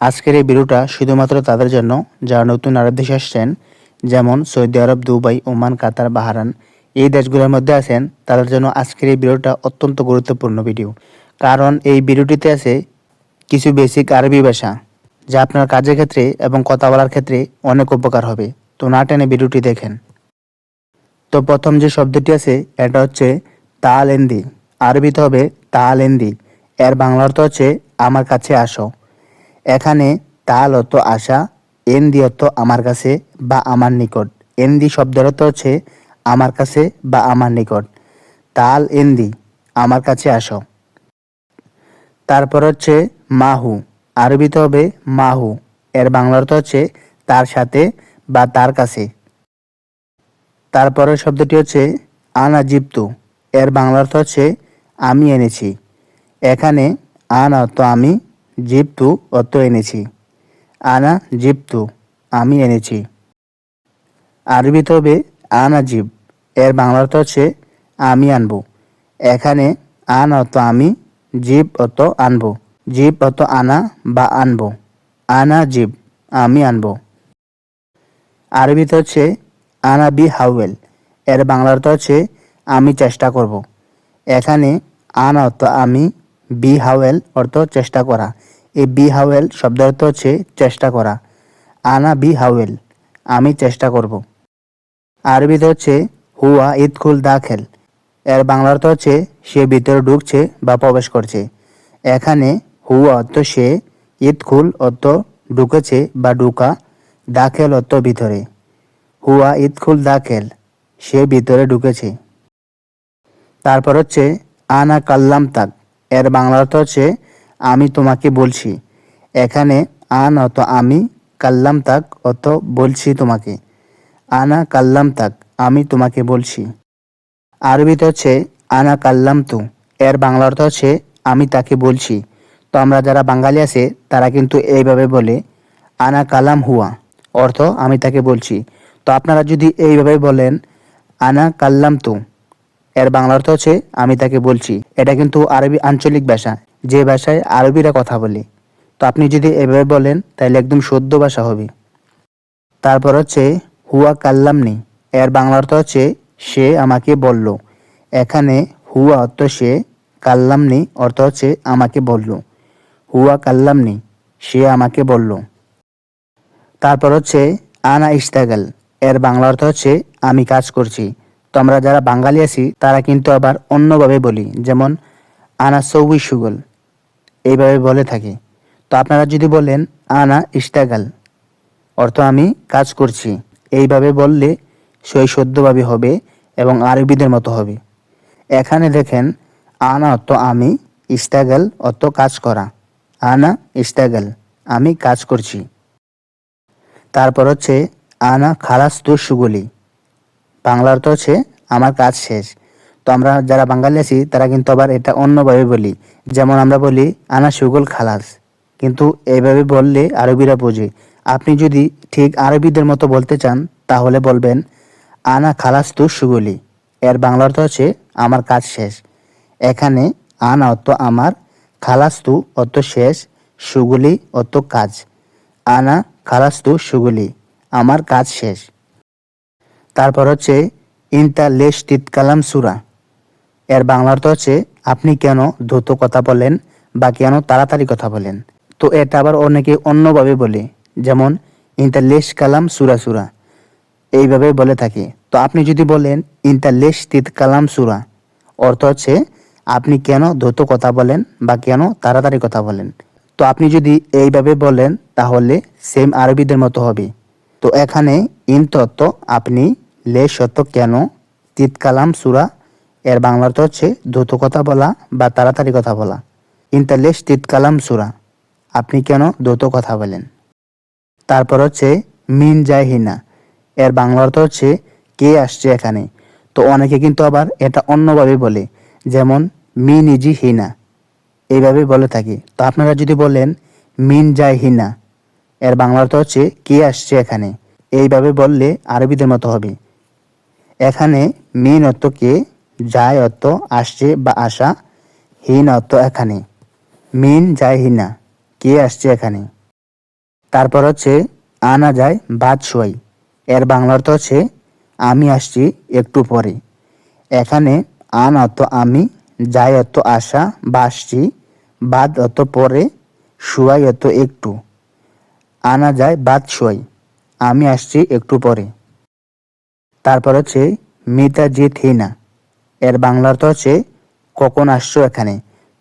আজকের এই ভিডিওটা শুধুমাত্র তাদের জন্য, যারা নতুন আরব দেশে আসছেন, যেমন Saudi Arab, Dubai, Oman, Qatar Bahrain এই দেশগুলোর মধ্যে আছেন, তাদের জন্য আজকের এই ভিডিওটা অত্যন্ত গুরুত্বপূর্ণ ভিডিও। কারণ এই ভিডিওটিতে আছে কিছু বেসিক আরবি ভাষা, যা আপনার কাজের ক্ষেত্রে এবং কথা বলার ক্ষেত্রে অনেক উপকার হবে। তো না টেনে ভিডিওটি দেখেন। তো প্রথম যে শব্দটি আছে, এটা হচ্ছে তালেন্দি। আরবিতে হবে তালেন্দি। এর বাংলা অর্থ হচ্ছে, আমার কাছে আসো। এখানে তাল অর্থ আসা এন্দি অর্থ আমার কাছে বা আমার নিকট। এন্দি শব্দের অর্থ হচ্ছে আমার কাছে বা আমার নিকট। তাল এন্দি আমার কাছে আসো। তারপর হচ্ছে মাহু, আরবিতে হবে মাহু। এর বাংলা অর্থ হচ্ছে তার সাথে বা তার কাছে। তারপরের শব্দটি হচ্ছে আনা জিপ্তু এর বাংলা অর্থ হচ্ছে আমি এনেছি। এখানে আনা অর্থ আমি জিপ্তু অর্থ এনেছি। আনা জিপ্তু, আমি এনেছি। আরবিতে হবে আনা জিব এর বাংলা অর্থ হচ্ছে, আমি আনব। এখানে আন অর্থ আমি জিব অর্থ আনব। জিব অর্থ আনা বা আনব। আনা জিব আমি আনব। আরবিতে হচ্ছে, আনা বি হাউয়েল, এর বাংলা অর্থ হচ্ছে, আমি চেষ্টা করব। এখানে আনা অর্থ আমি, বি হাওয়েল অর্থ চেষ্টা করা। এই বি হাওয়েল শব্দ অর্থ হচ্ছে চেষ্টা করা। আনা বি হাওয়েল, আমি চেষ্টা করব। আরবিতে হচ্ছে হুয়া ইদখুল দাখেল এর বাংলা অর্থ হচ্ছে সে ভিতরে ঢুকছে বা প্রবেশ করছে। এখানে হুয়া অর্থ সে ইদখুল অর্থ ঢুকেছে বা ঢুকা দাখেল অর্থ ভিতরে। হুয়া ইদখুল দাখেল সে ভিতরে ঢুকেছে। তারপর হচ্ছে আনা কাল্লাম তাক, এর বাংলা অর্থ হচ্ছে আমি তোমাকে বলছি, এখানে আন অত আমি, কাল্লাম তাক অত বলছি তোমাকে। আনা কাল্লাম তাক, আমি তোমাকে বলছি। আরবিতে হচ্ছে, আনা কাল্লাম তু। এর বাংলা অর্থ হচ্ছে, আমি তাকে বলছি। তো আমরা যারা বাঙালি আছে, তারা কিন্তু এইভাবে বলে, আনা কালাম হুয়া। অর্থ, আমি তাকে বলছি। তো আপনারা যদি এইভাবে বলেন, আনা কাল্লাম তু, এর বাংলা অর্থ হচ্ছে, আমি তাকে বলছি। এটা কিন্তু আরবি আঞ্চলিক ভাষা। যে ভাষায় আরবিরা কথা বলে। তো আপনি যদি এভাবে বলেন, তাহলে একদম শুদ্ধ ভাষা হবে। তারপর হচ্ছে, হুয়া কাল্লামনি। এর বাংলা অর্থ হচ্ছে, সে আমাকে বলল। এখানে হুয়া অর্থ সে, কাল্লামনি অর্থ হচ্ছে, আমাকে বলল। হুয়া কাল্লামনি, সে আমাকে বলল। তারপর হচ্ছে, আনা ইস্তাগাল এর বাংলা অর্থ হচ্ছে, আমি কাজ করছি। তো আমরা যারা বাঙালি আছি, তারা কিন্তু আবার অন্যভাবে বলি। যেমন আনা সৌই সুগল। এইভাবে বলে থাকি। তো আপনারা যদি বলেন, আনা ইস্তাগাল অর্থ আমি কাজ করছি। এইভাবে বললে সই সদ্যভাবে হবে এবং আরবিদের মতো হবে। এখানে দেখেন, আনা অর্থ আমি ইস্তাগাল অর্থ কাজ করা। আনা ইস্তাগাল আমি কাজ করছি। তারপর হচ্ছে, আনা খালাস সুগলি বাংলা অর্থ হচ্ছে, আমার কাজ শেষ। তো আমরা যারা বাঙালি আছি, তারা কিন্তু আবার এটা অন্যভাবে বলি। যেমন আমরা বলি, আনা সুগল খালাস। কিন্তু এইভাবে বললে আরবিরা বোঝে। আপনি যদি ঠিক আরবিদের মতো বলতে চান, তাহলে বলবেন, আনা খালাস তু সুগলি। এর বাংলা অর্থ হচ্ছে, আমার কাজ শেষ। এখানে, আনা অর্থ আমার, খালাস্তু অর্থ শেষ, সুগুলি অর্থ কাজ। আনা খালাস্তু সুগুলি, আমার কাজ শেষ। তারপর হচ্ছে ইনতা লেশ কালাম সুরা। এর বাংলা অর্থ হচ্ছে, আপনি কেন দ্রুত কথা বলেন বা কেন তাড়াতাড়ি কথা বলেন। তো এটা আবার অনেকে অন্যভাবে বলে, যেমন ইনতা লেশ কালাম সুরা সুরা। এইভাবে বলে থাকে। তো আপনি যদি বলেন ইনতা লেশ তিত কালাম সুরা। অর্থ হচ্ছে, আপনি কেন দ্রুত কথা বলেন বা কেন তাড়াতাড়ি কথা বলেন। তো আপনি যদি এইভাবে বলেন, তাহলে সেম আরবিদের মতো হবে। তো এখানে ইন তত্ত্ব আপনি লে সত্য কেন তিতকালাম সুরা এর বাংলা অর্থ হচ্ছে দ্রুত কথা বলা বা তাড়াতাড়ি কথা বলা। ইন্তালেশ তিতকালাম সুরা। আপনি কেন দ্রুত কথা বলেন? তারপর হচ্ছে মিন যায় হিনা। এর বাংলা অর্থ হচ্ছে কে আসছে এখানে। তো অনেকে কিন্তু আবার এটা অন্যভাবে বলে, যেমন মি নিজি হিনা। এইভাবে বলে থাকি। তো আপনারা যদি বলেন মিন যায় হিনা, এর বাংলা অর্থ হচ্ছে কে আসছে এখানে। এইভাবে বললে আরবিদের মতো হবে। এখানে মিন অর্থ কে যায় অর্থ আসছে বা আসা, হীন অর্থ এখানে। মিন যায় হিনা, কে আসছে এখানে? তারপর হচ্ছে, আনা যায়, বাদ শোয়াই। এর বাংলা অর্থ হচ্ছে, আমি আসছি একটু পরে। এখানে আন অর্থ আমি যাই অর্থ আসা বা আসছি, বাদ অর্থ পরে, শুয়াই অর্থ একটু। আনা যায়, বাদ শোয়াই, আমি আসছি একটু পরে। তারপর হচ্ছে, মিতা জিত হিনা। এর বাংলা অর্থ হচ্ছে কখন আসছো এখানে?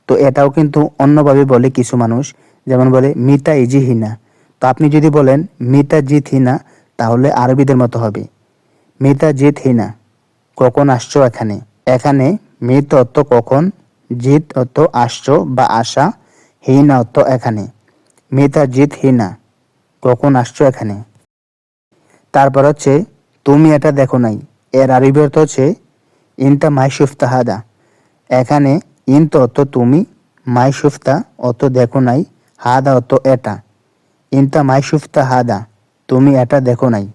তো এটাও কিন্তু অন্যভাবে বলে কিছু মানুষ, যেমন বলে, মিতা ইজি হিনা। তো আপনি যদি বলেন, মিতা জিত হিনা, তাহলে আরবিদের মতো হবে। মিতা জিত হিনা, কখন আসছো এখানে? এখানে, মৃত অর্থ কখন, জিত অর্থ আসছো বা আসা, হিনা অর্থ এখানে। মিতা জিত হিনা, কখন আসছো এখানে? তারপর হচ্ছে, তুমি এটা দেখো নাই। এর আরবি অর্থ হচ্ছে ইনতা মাইশুফতা হাদা। এখানে ইন্ত অত তুমি, মাইশুফতা অত দেখো নাই, হাদা অত এটা। ইনতা মাইশুফতা হাদা, তুমি এটা দেখো নাই।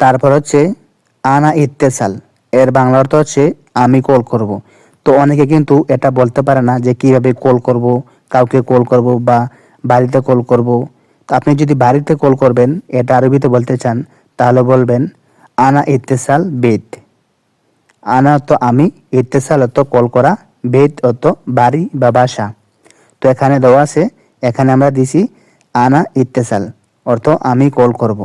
তারপর হচ্ছে আনা ইত্তেসাল। এর বাংলা অর্থ হচ্ছে, আমি কল করব। তো অনেকে কিন্তু এটা বলতে পারে না যে কীভাবে কল করব, কাউকে কল করব বা বাড়িতে কল করব। আপনি যদি বাড়িতে কল করবেন, এটা আরবিতে বলতে চান, তাহলে বলবেন, আনা ইত্তেসাল বেদ। আনা আমি, ইত্তেসাল অত কল করা, বেদ অত বাড়ি বা বাসা। তো এখানে দেওয়া আছে, এখানে আমরা দিছি আনা ইত্তেসাল, অর্থ আমি কল করব।